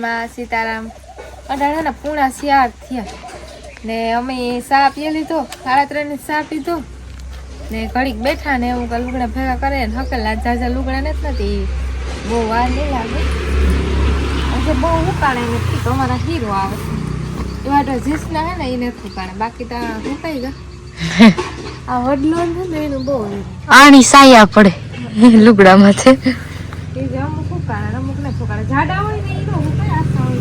સિકોતેરમાં સીતારામ. અઢાણા ને પૂણા શિયાળ થયા. ને અમે સાપ પી લીધો? સાડા ત્રણ સાપ પીધો? ને ઘડીક બેઠા ને એવું લુગડા ભેગા કરે ને હકેલા ઝાઝા લુગડા નથી નથી. બહુ વાર નહીં લાગે. આજે બહુ ઉકાળે નથી તો અમારા હીરો આવે. એવા તો જીસના હે ને એ નથી ઉકાળે. બાકી તો ઉકાઈ ગયા. આ વડલો છે ને એનું બહુ આણી સાયા પડે લુગડામાંથી. એ જે અમુક ઉકાળે અમુક નથી ઉકાળે. જાડા હોય ને એ તો ઉકાળે આસા હોય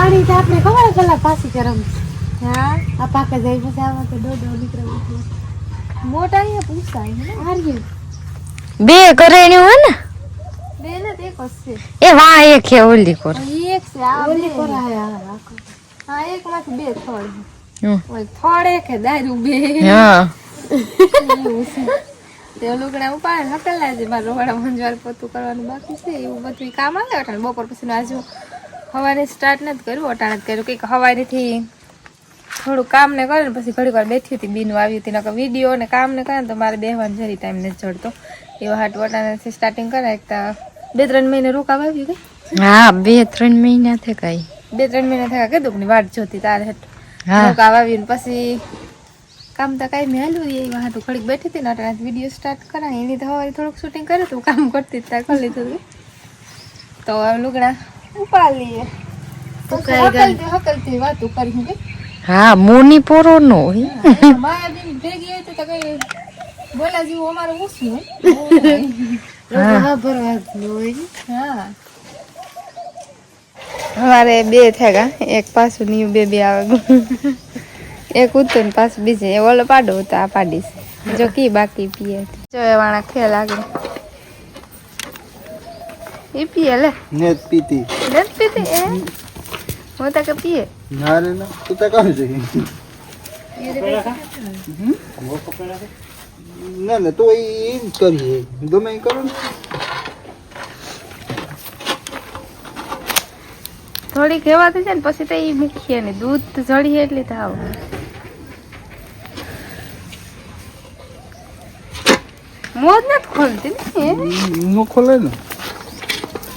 આણી તો આપણે ખબર પેલા પાછી ગરમ હા? આ પાકે જાય પછી આમાં તો દોડો નીકળે મોટા અહીંયા પૂછાય ને. હાર્યું બે કરેણ્યું હે ને? બે ને તો છે. એ વાં એક છે ઓલી કોર. એક છે આ ઓલી કોર. આયા હા એક માંથી બે થડ. ઓય થોડે કે દારૂ બે. હા. તે લુગડા ઉપાડે હકલા જે મારા રોવાડા મંજવાર પોતું કરવાનું બાકી છે. એવું બધું કામ આવે બપોર પછી આજુ સવારે સ્ટાર્ટ નથી કર્યું અટાણે જ કર્યું. કંઈક સવારેથી થોડું કામ ને કરે ને પછી ઘડી વાર બેઠી હતી બીનું આવી હતી. નકર વીડિયો ને કામ ને કરે તો મારે બેહવાનું જરી ટાઈમ નથી જડતો. એવા હાટ વટાણાથી સ્ટાર્ટિંગ કરે એક તો બે ત્રણ મહિને રોકાવા આવ્યું કઈ હા બે ત્રણ મહિના થઈ કઈ. બે ત્રણ મહિના થયા કીધું ની વાટ જોતી તારે રોકાવા આવીને પછી કામ તો કાંઈ મેં હાલ્યું એ વાત તો ઘડીક બેઠી હતી ને અટાણે વીડિયો સ્ટાર્ટ કરાય. એની તો હવે થોડુંક શૂટિંગ કર્યું હતું કામ કરતી ત્યાં કરી લીધું તો લુગડા હકલતી કરી કે? હા મોની પોરો નો હોય માયાબેન ભેગી હતી તો કઈ બોલા જેવું અમારું ઓછું હોય. હા. હા અમારે બે થયા એક પાછું બે બે આવે. એક ઉતર ને પાછું બીજે. એ ઓલો પાડો તો આ પાડીશ. જો કી બાકી પીએ. જો એ વાણા ખેલ આગળ એ પીએ લે. નેત પીતી. ને પીતી એ. હું તકે પીએ. ના રે ના. તું તો કામ છે. ના ના તો એ કરીએ. ગમે એ કરો ને. થોડીક હેવાતી છે ને પછી તો એ મૂકીએ ને. દૂધ જડીએ એટલી થાવ મોજ નથી ખોલતી ને. નો ખોલે ને.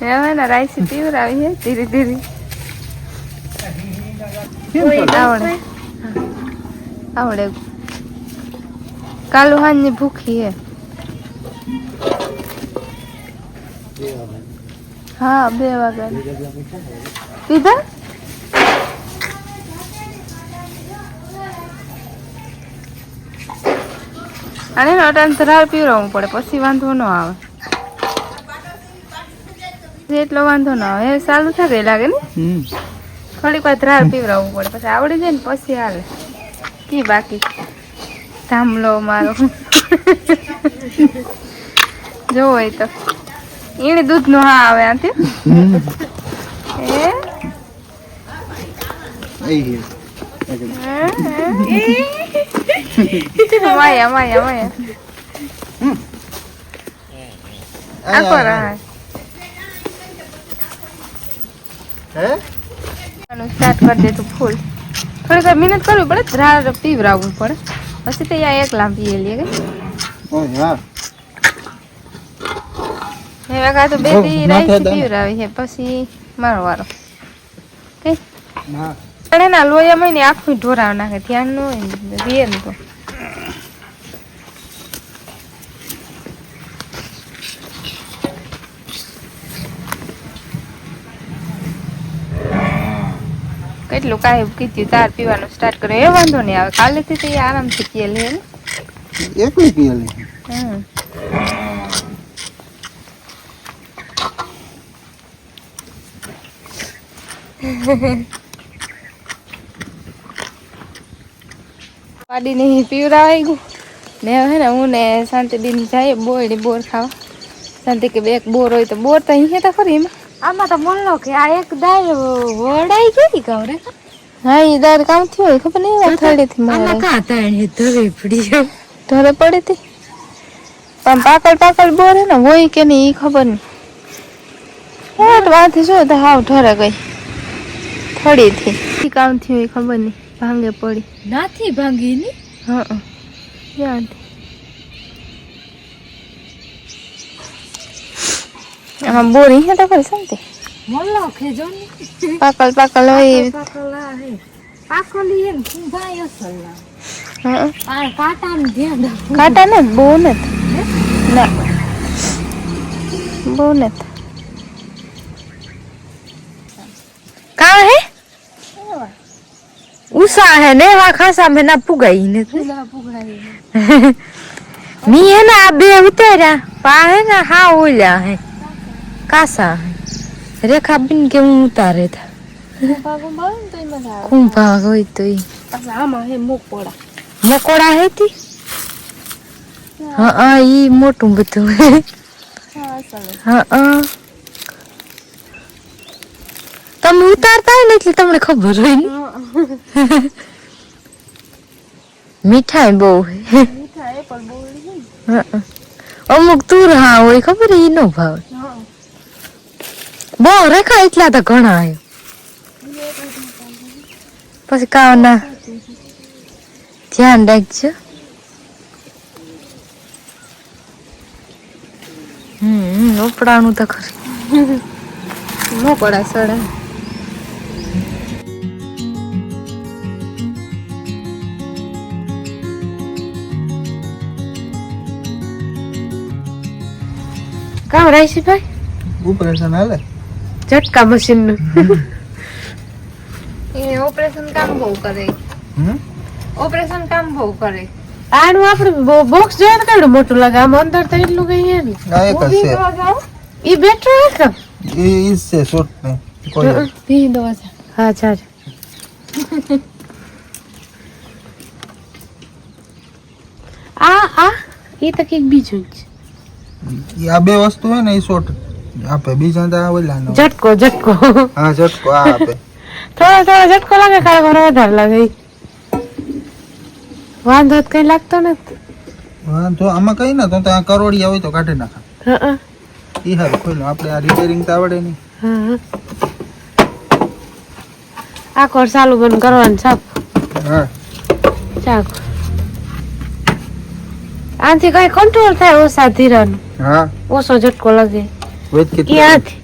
હવે ને રાઈસી પીવરાવી હે ધીરે ધીરે. આવડે. આવડે. કાલુ હાંજની ભૂખી હે. હા બે વાગ્યા પીધા? અને અટાણ ધરાર પીવડાવવું પડે પછી વાંધો ન આવે. એટલો વાંધો ન આવે. એ સારું થાય લાગે ને. થોડીક વાર ધરાર પીવડાવવું પડે. પછી આવડી જાય ને પછી હાલે. કી બાકી? ધામલો મારો. જો હોય તો. એને દૂધ નો હા આવે આથી. એ. માયા માયા માયા આખો રાહ હે? સ્ટાર્ટ કરી દે તું ફૂલ થોડીક વાર મહેનત કરવી પડે ધ્રાર પીવરાવવું પડે. પછી તો અહીંયા એક લાંબી પીએ લે કે ઓય હા. હવે તો બે દી રાઈસ પીવરાવી છે પછી મારો વારો. કઈ ના લોહીમાં ને આખું ઢોરાવ નાખે ધ્યાન ન હોય ને તો. કેટલું કાંઈ કીધું તાર પીવાનું સ્ટાર્ટ કરે એ વાંધો નહીં આવે કાલેથી તો એ આરામથી પીએ લે એકલી પીએ લે? પાડીને પીવડાવાઈ ગયું. ને હવે ને હું ને શાંતિ બેન જાય બોરડી બોર ખાવા. શાંતિ કે બે એક બોર હોય તો બોર તો અહીંયા તો ખરી એમાં. આમાં તો બોલો કે આ એક દાળ વડાઈ ગઈ કવરે હા એ દાર કામ થયો ખબર નહીં અથડી થી મારે. કા તાણ હે ધરે પડી ધરે પડી હતી. પણ પાકડ પાકડ બોરે ને હોય કે નહીં એ ખબર નહીં. વાત વાંથી શું તો હાવ ઠરે ગઈ. થોડી થી ઈ કામ થયું એ ખબર નહીં. ભાંગે પડી. નાથી ભાંગી ની હા ત્યાંથી આમાં બોરી હે તો કરી સમતે મળલો કે જો ને. પાકલ પાકલ હોય પાકલ હે. પાકલી એમ ભાઈ અસલ હા. આ ધ્યાન કાંટા ને? બહુ ને ના. બહુ ને કા હે? હે ને? વા ખાસા મેં ના પુગાઈ ને ફૂલા મી હે ને આ બે ઉતાર્યા. પા હે ને? હા ઓલ્યા હે. કાસા રેખા બીન કે હું ઉતારે થા કુંભા હોય તો મોકોડા મકોડા હે ઈ મોટું બધું હે તમે ઉતારતા હોય ને એટલે તમને ખબર હોય ને મીઠાઈ બહુ. અમુક તુર હા હોય ખબર ઈ નો ભાવે બહુ રેખા એટલા તો ઘણા હે પછી કા ના ધ્યાન રાખજો. હમ ઉપડાનું તો ખરું પડા સડા. કામ રાઈસી ભાઈ ઓપરેશન હાલે? ઝટકા મશીનનું. એ ઓપરેશન કામ બહુ કરે. ઓપરેશન કામ બહુ કરે. આનું આપણે બોક્સ જોઈએ ને કેવડું મોટું લાગે? આમ અંદર તો એટલું કઈ હે ને ઈ બેટરો હે કે? એ ઈ છે શોર્ટ ને. કોઈ પી દો હા ચાલ આ આ ઈ તો કંઈક બીજું જ આ બે વસ્તુ હોય ને એ શોર્ટ આપે બીજા તો આ ઓલા નો. ઝટકો ઝટકો. હા ઝટકો આ આપે. થોડો થોડો ઝટકો લાગે કાળો ઘણો વધારે લાગે. વાંધો તો કઈ લાગતો નથી. વાંધો આમાં કઈ ના તો આ કરોડિયા હોય તો કાઢી નાખા. હા ઈ હારું ખોલો આપણે આ રિપેરિંગ તો આવડે નહીં. હા. આ કોર ચાલુ બંધ કરવાનું છાપ. હા. ચાક આનાથી કઈ કંટ્રોલ થાય ઓછા ધીરાનું. હા. ઓછો ઝટકો લાગે. ઈ કેટલી?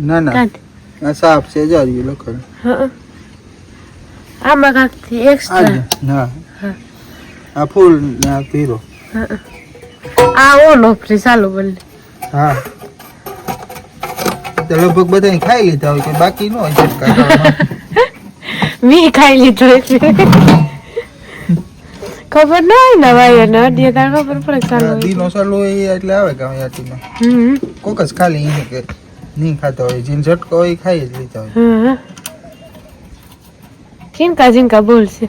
ના ના. આ સાફ છે જારી લખેલું હા આમાં કાંકથી આ એક્સ્ટ્રા. હા. આ ફૂલ ના પીરો આ ઓલો ફ્રી ચાલુ બંધ હા. તો લગભગ બધા ખાઈ લીધા હોય કે બાકી નો હોય મી ખાઈ લીધો એટલે ખબર ના હોય ને ભાઈ ને અડીએ તાર ખબર પડે ચાલુ. દીનો સાલો હોય એટલે આવે કે યાટીમાં હમ. કોક જ ખાલી એને કે નહીં ખાતા હોય જીન ઝટકો હોય ખાઈ જ લીધા હોય. જીનકા જીનકા બોલશે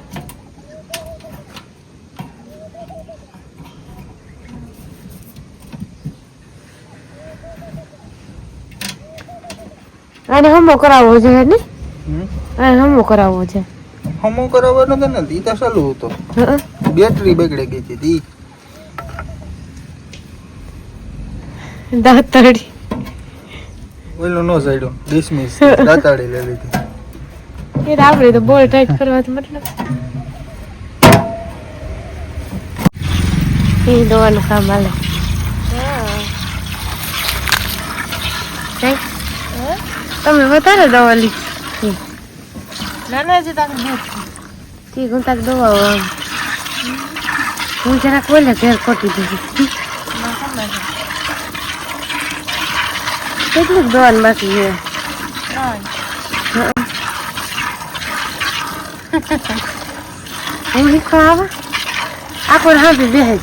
આને હમો કરાવવો છે ને? હમો? કરાવવો છે હમો કરાવવાનો તો નથી તો ચાલુ હતો. બેટરી બગડી ગઈ હતી દી દાતડી. ઓલો નો સાઈડો ડિસમિસ દાતાડી લઈ લીધી. એ તો આપણે તો બોલ ટાઈટ કરવા તો મતલબ. એ દોવાનું કામ આલે તમે વધારે દવા લીધી. નાના છે તારે બે ઠીક હું તાક દવા આમ હું જરાક બોલે ઘેર કોટી દીધી. કેટલીક દવાનું બાકી છે? હું શીખવા આવે? આ કોઈ હા બે જાય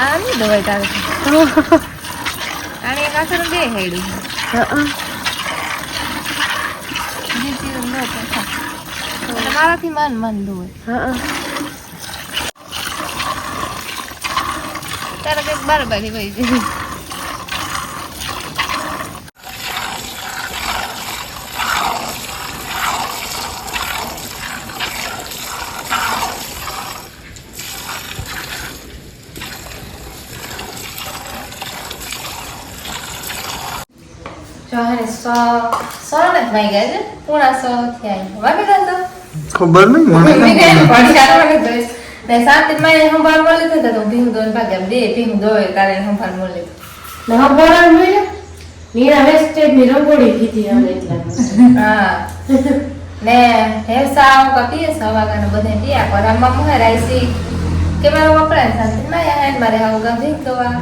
આ નહીં દવાઈ તારે. આને એક આખર બે હેડી. હા. ન તો મારાથી મન મન હા. તારે કંઈક બરાબર ભાઈ હે સો સો ને જ વાગ્યા છે પૂણા સો થયા વાગે તો ખબર નહીં મને કેમ "પડી આ મને જોઈશ." ને શાંતિ માં સંભાળ મળી લીધું તો ભીંગ દોન ભાગ્યા બે ભીંગ દોય તારે ને નીરા વેસ્ટેજની રંગોળી કીધી હવે એટલા. હા. ને હેવસા આવું કપીએ સવાગાને બધે પીયા. પર આમાં મુહે રાઈસી કે મારો વપરાય શાંતિ માં હેન મારે આવું ગા દોવા.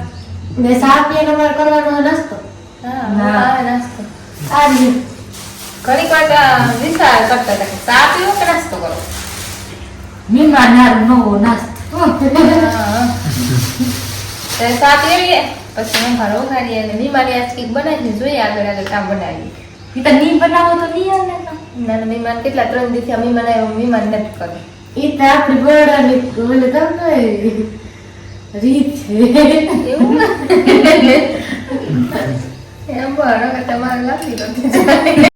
ને સાત પીને અમારે કરવાનો નાસ્તો. ઘણી વાર વિચાર કરતા હતા. કે ચા કે નાસ્તો કરો? નાર નવો નાસ્તો. તે ચા પીવીએ પછી હું ઘર ઉઘાડીએ અને મીમાની આજ કંઈક બનાવી જોઈએ આગળ આગળ કામ બનાવીએ. ઈ તો ની બનાવો તો નહીં આવે ને કેટલા ત્રણ દિવસથી આ મહેમાન આવ્યો મહેમાન નથી કરે ઈ તો આપણી બરડાની ઓલે તમને રીત છે. એવું? એમ બરાબર તમારે લાગી નથી